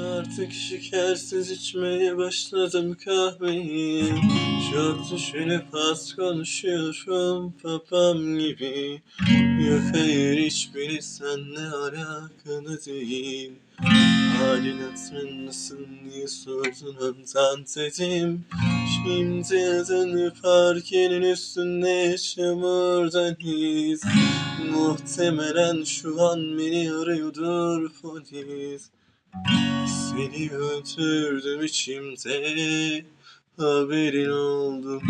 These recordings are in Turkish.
Artık şekersiz içmeye başladım kahveyi. Çok düşünüp az konuşuyorum papam gibi. Yok hayır hiçbiri seninle alakalı değil. Halin hatırın nasıl diye sordun ondan dedim. Şimdi adını parkenin üstünde yaşamırdan iz Muhtemelen şu an beni arıyordur polis Seni öldürdüm içimde Haberin oldu?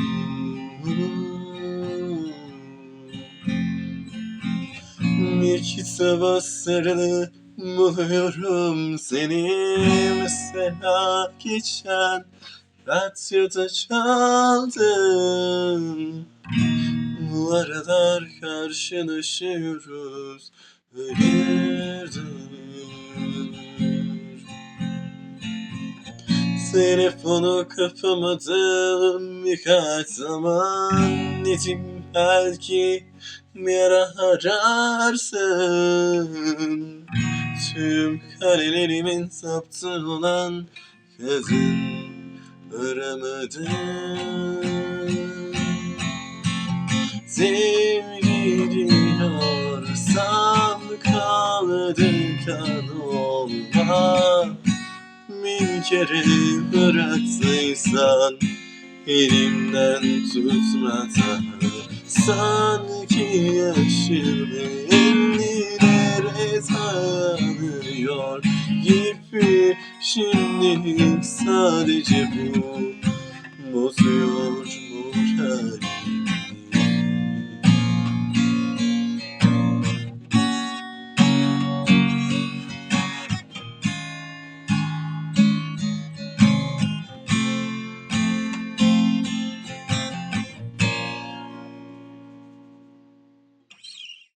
Bir kitaba sarılı buluyorum seni. Mesela geçen radyoda çaldın. Bu aralar karşılaşıyoruz. Hayırdır Telefonu kapamadım birkaç zaman. Dedim belki bir ara ararsın? Tüm karelerimin saptı olan kadın aramadı Sevgiliyorsam kaldı kan olma. Bin kere bıraktıysan elimden tutmadan Sanki yaşım ellilere dayanıyor gibi Şimdilik sadece bu bozuyor